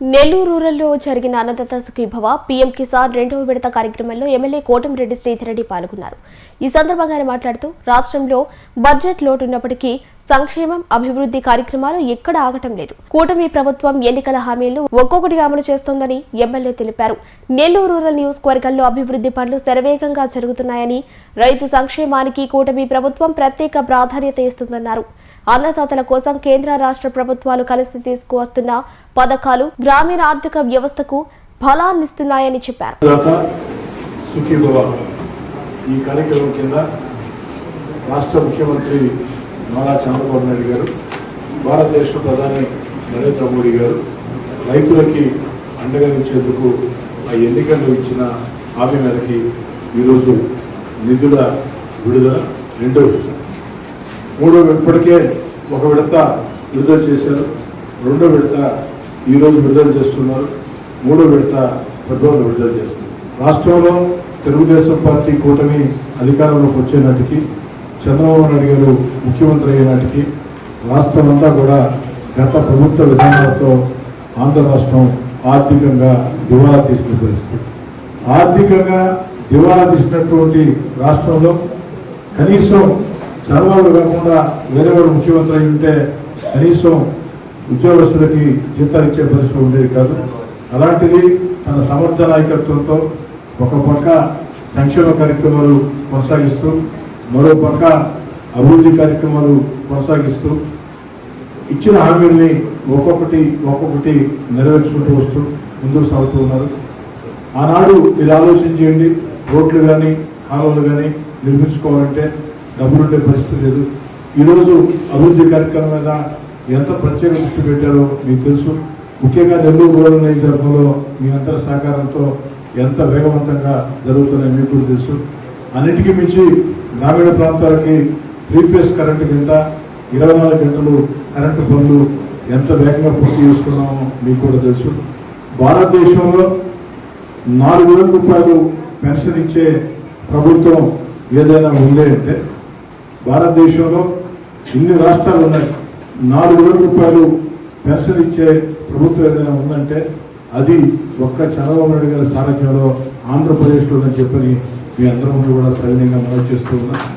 నెల్లూరు రూరల్లో జరిగిన అన్నదాత సుఖీభవ పీఎం కిసాన్ రెండవ విడత కార్యక్రమంలో ఎమ్మెల్యే కోటమిరెడ్డి శ్రీధరెడ్డి పాల్గొన్నారు. ఈ సందర్భంగా ఆయన మాట్లాడుతూ రాష్ట్రంలో బడ్జెట్ లోటున్నప్పటికీ సంక్షేమం అభివృద్ధి కార్యక్రమాలు ఎక్కడ ఆగటం లేదు. కూటమి ప్రభుత్వం ఎన్నికల హామీలను ఒక్కొక్కటిగా అమలు చేస్తోందని ఎమ్మెల్యే తెలిపారు. నెల్లూరు రూరల్ నియోజకవర్గంలో అభివృద్ధి పనులు శరవేగంగా జరుగుతున్నాయని రైతు సంక్షేమానికి కూటమి ప్రభుత్వం ప్రత్యేక ప్రాధాన్యత ఇస్తుందన్నారు. అన్నదాతల కోసం కేంద్ర రాష్ట్ర ప్రభుత్వాలు కలిసి తీసుకువస్తున్న పథకాలు గ్రామీణ ఆర్థిక వ్యవస్థకు ఫలాన్నిస్తున్నాయని చెప్పారు. ఈ కార్యక్రమం కింద రాష్ట్ర ముఖ్యమంత్రి నారా చంద్రబాబు నాయుడు గారు భారతదేశ ప్రధాని నరేంద్ర మోడీ గారు రైతులకి అండగా నిలిచేందుకు ఆ ఎన్నికల్లో ఇచ్చిన హామీ మేరకి ఈరోజు నిధుల విడుదల రెండో విడత. మూడో ఇప్పటికే ఒక విడత విడుదల చేశారు రెండో విడత ఈరోజు విడుదల చేస్తున్నారు మూడో విడత ఫిబ్రవరి విడుదల చేస్తారు. రాష్ట్రంలో తెలుగుదేశం పార్టీ కూటమి అధికారంలోకి వచ్చే నాటికి చంద్రబాబు నాయుడు గారు ముఖ్యమంత్రి అయ్యే నాటికి రాష్ట్రం అంతా కూడా గత ప్రభుత్వ విధానాలతో ఆంధ్ర రాష్ట్రం ఆర్థికంగా దివాలా తీసిన పరిస్థితి. ఆర్థికంగా దివాలా తీసినటువంటి రాష్ట్రంలో కనీసం చంద్రబాబు కాకుండా వేరే వాళ్ళు ముఖ్యమంత్రి అయి ఉంటే కనీసం ఉద్యోగస్తులకి జీతాలు ఇచ్చే పరిస్థితి ఉండేది కాదు. అలాంటిది తన సమర్థ నాయకత్వంతో ఒక పక్క సంక్షేమ కార్యక్రమాలు కొనసాగిస్తూ మరో పక్క అభివృద్ధి కార్యక్రమాలు కొనసాగిస్తూ ఇచ్చిన హామీల్ని ఒక్కొక్కటి ఒక్కొక్కటి నెరవేర్చుకుంటూ వస్తూ ముందుకు సాగుతూ ఉన్నారు. ఆనాడు మీరు ఆలోచన చేయండి రోడ్లు కానీ కాలువలు కానీ నిర్మించుకోవాలంటే డబ్బులుండే పరిస్థితి లేదు. ఈరోజు అభివృద్ధి కార్యక్రమం మీద ఎంత ప్రత్యేక దృష్టి పెట్టారో మీకు తెలుసు. ముఖ్యంగా నెల్లూరు రూరల్ నియోజకవర్గంలో మీ అందరి సహకారంతో ఎంత వేగవంతంగా జరుగుతున్నాయి మీకు కూడా తెలుసు. అన్నిటికీ మించి గ్రామీణ ప్రాంతాలకి త్రీ ఫేస్ కరెంటు కింద ఇరవై నాలుగు గంటలు కరెంటు పనులు ఎంత వేగంగా పూర్తి చేసుకున్నామో మీకు కూడా తెలుసు. భారతదేశంలో నాలుగు వేల రూపాయలు పెన్షన్ ఇచ్చే ప్రభుత్వం ఏదైనా ఉందే అంటే భారతదేశంలో ఇన్ని రాష్ట్రాలు ఉన్నాయి. నాలుగు వేల రూపాయలు పెన్షన్ ఇచ్చే ప్రభుత్వం ఏదైనా ఉందంటే అది ఒక్క చంద్రబాబు నాయుడు గారి సారథ్యంలో ఆంధ్రప్రదేశ్లో ఉందని చెప్పని మీ అందరం కూడా సరైన మనవి చేస్తూ